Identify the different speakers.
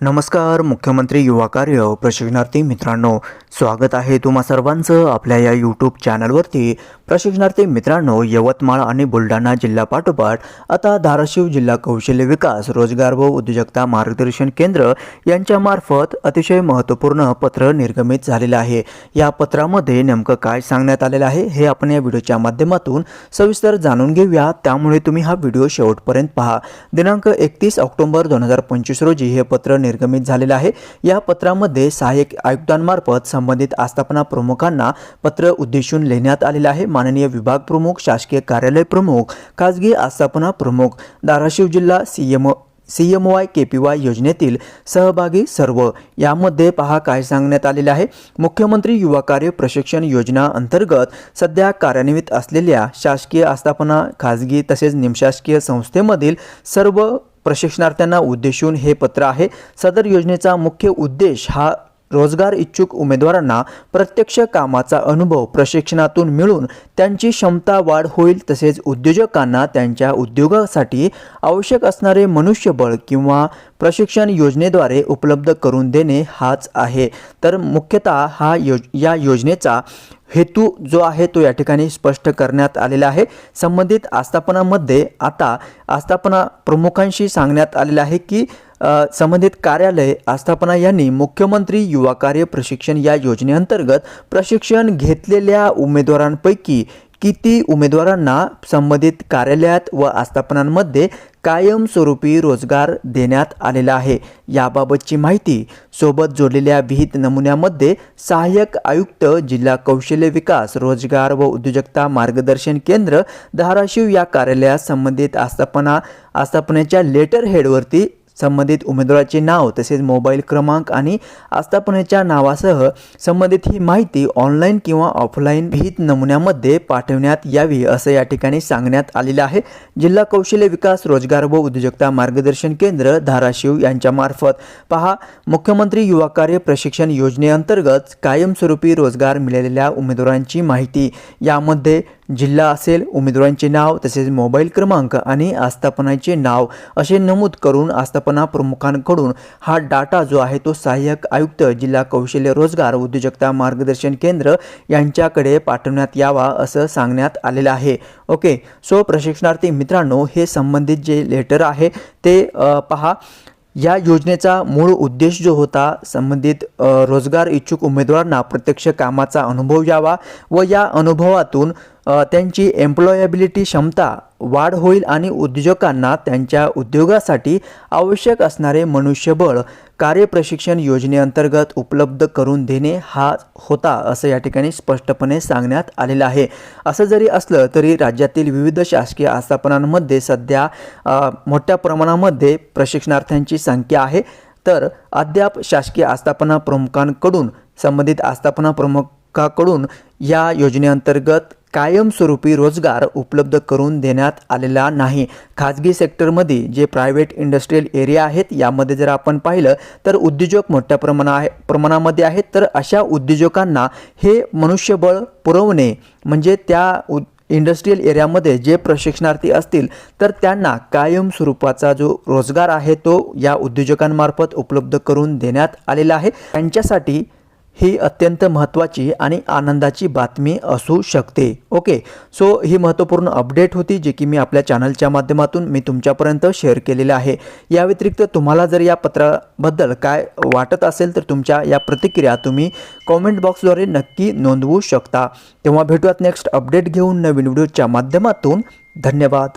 Speaker 1: नमस्कार मुख्यमंत्री युवा कार्य प्रशिक्षणार्थी मित्रांनो. स्वागत आहे तुम्हा सर्वांचं आपल्या या यूट्यूब चॅनलवरती प्रशिक्षणार्थी मित्रांनो यवतमाळ आणि बुलढाणा जिल्हा पाठोपाठ आता धाराशिव जिल्हा कौशल्य विकास रोजगार व उद्योजकता मार्गदर्शन केंद्र यांच्यामार्फत अतिशय महत्त्वपूर्ण पत्र निर्गमित झालेलं आहे. या पत्रामध्ये नेमकं काय सांगण्यात आलेलं आहे हे आपण या व्हिडिओच्या माध्यमातून सविस्तर जाणून घेऊया. त्यामुळे तुम्ही हा व्हिडिओ शेवटपर्यंत पहा. दिनांक एकतीस ऑक्टोबर दोन हजार पंचवीस रोजी हे पत्र निर्गमित झालेलं आहे. या पत्रामध्ये सहाय्यक आयुक्तांमार्फत संबंधित आस्थापना प्रमुखांना पत्र उद्देशून लिहिण्यात आलेलं आहे. माननीय विभाग प्रमुख शासकीय कार्यालय प्रमुख खाजगी आस्थापना प्रमुख धाराशिव जिल्हा C M C M Y K P Y योजनेतील सहभागी सर्व यामध्ये पहा काय सांगण्यात आलेले आहे. मुख्यमंत्री युवा कार्य प्रशिक्षण योजना अंतर्गत सध्या कार्यान्वित असलेल्या शासकीय आस्थापना खाजगी तसेच निमशासकीय संस्थेमधील सर्व प्रशिक्षणार्थ्यांना उद्देशून हे पत्र आहे. सदर योजनेचा मुख्य उद्देश हा रोजगार इच्छुक उमेदवारांना प्रत्यक्ष कामाचा अनुभव प्रशिक्षणातून मिळून त्यांची क्षमता वाढ होईल तसेच उद्योजकांना त्यांच्या उद्योगासाठी आवश्यक असणारे मनुष्यबळ किंवा प्रशिक्षण योजनेद्वारे उपलब्ध करून देणे हाच आहे. तर मुख्यतः हा योज या योजनेचा हेतू जो आहे तो या ठिकाणी स्पष्ट करण्यात आलेला आहे. संबंधित आस्थापनामध्ये आता आस्थापना प्रमुखांशी सांगण्यात आलेलं आहे की संबंधित कार्यालय आस्थापना यांनी मुख्यमंत्री युवा कार्य प्रशिक्षण या योजनेअंतर्गत प्रशिक्षण घेतलेल्या उमेदवारांपैकी किती उमेदवारांना संबंधित कार्यालयात व आस्थापनांमध्ये कायमस्वरूपी रोजगार देण्यात आलेला आहे? याबाबतची माहिती सोबत जोडलेल्या विहित नमुन्यामध्ये सहाय्यक आयुक्त जिल्हा कौशल्य विकास रोजगार व उद्योजकता मार्गदर्शन केंद्र धाराशिव या कार्यालयात संबंधित आस्थापना आस्थापनेच्या लेटर हेडवरती संबंधित उमेदवाराचे नाव तसेच मोबाईल क्रमांक आणि आस्थापनेच्या नावासह संबंधित ही माहिती ऑनलाईन किंवा ऑफलाईन विहित नमुन्यामध्ये पाठवण्यात यावी असं या ठिकाणी सांगण्यात आलेलं आहे. जिल्हा कौशल्य विकास रोजगार व उद्योजकता मार्गदर्शन केंद्र धाराशिव यांच्यामार्फत. पहा मुख्यमंत्री युवा कार्य प्रशिक्षण योजनेअंतर्गत कायमस्वरूपी रोजगार मिळालेल्या उमेदवारांची माहिती. यामध्ये जिल्हा असेल उमेदवारांचे नाव तसेच मोबाईल क्रमांक आणि आस्थापनाचे नाव असे नमूद करून आस्थापना प्रमुखांकडून हा डाटा जो आहे तो सहाय्यक आयुक्त जिल्हा कौशल्य रोजगार उद्योजकता मार्गदर्शन केंद्र यांच्याकडे पाठवण्यात यावा असं सांगण्यात आलेलं आहे. ओके सो प्रशिक्षणार्थी मित्रांनो हे संबंधित जे लेटर आहे ते पहा. या योजनेचा मूळ उद्देश जो होता संबंधित रोजगार इच्छुक उमेदवारांना प्रत्यक्ष कामाचा अनुभव यावा व या अनुभवातून त्यांची एम्प्लॉयबिलिटी क्षमता वाढ होईल आणि उद्योजकांना त्यांच्या उद्योगासाठी आवश्यक असणारे मनुष्यबळ कार्यप्रशिक्षण योजनेअंतर्गत उपलब्ध करून देणे हा होता असं या ठिकाणी स्पष्टपणे सांगण्यात आलेलं आहे. असं जरी असलं तरी राज्यातील विविध शासकीय आस्थापनांमध्ये सध्या मोठ्या प्रमाणामध्ये प्रशिक्षणार्थ्यांची संख्या आहे. तर अद्याप शासकीय आस्थापना प्रमुखांकडून संबंधित आस्थापना प्रमुखाकडून या योजनेअंतर्गत कायमस्वरूपी रोजगार उपलब्ध करून देण्यात आलेला नाही. खाजगी सेक्टरमध्ये जे प्रायव्हेट इंडस्ट्रीयल एरिया आहेत यामध्ये जर आपण पाहिलं तर उद्योजक मोठ्या प्रमाणा आहे प्रमाणामध्ये आहेत. तर अशा उद्योजकांना हे मनुष्यबळ पुरवणे म्हणजे त्या उ इंडस्ट्रीयल एरियामध्ये जे प्रशिक्षणार्थी असतील तर त्यांना कायम स्वरूपाचा जो रोजगार आहे तो या उद्योजकांमार्फत उपलब्ध करून देण्यात आलेला आहे. त्यांच्यासाठी ही अत्यंत महत्त्वाची आणि आनंदाची बातमी असू शकते. ओके. सो ही महत्त्वपूर्ण अपडेट होती जी की मी आपल्या चॅनलच्या माध्यमातून मी तुमच्यापर्यंत शेअर केलेलं आहे. या व्यतिरिक्त तुम्हाला जर या पत्राबद्दल काय वाटत असेल तर तुमच्या या प्रतिक्रिया तुम्ही कॉमेंट बॉक्सद्वारे नक्की नोंदवू शकता. तेव्हा भेटूयात नेक्स्ट अपडेट घेऊन नवीन व्हिडिओच्या माध्यमातून. धन्यवाद.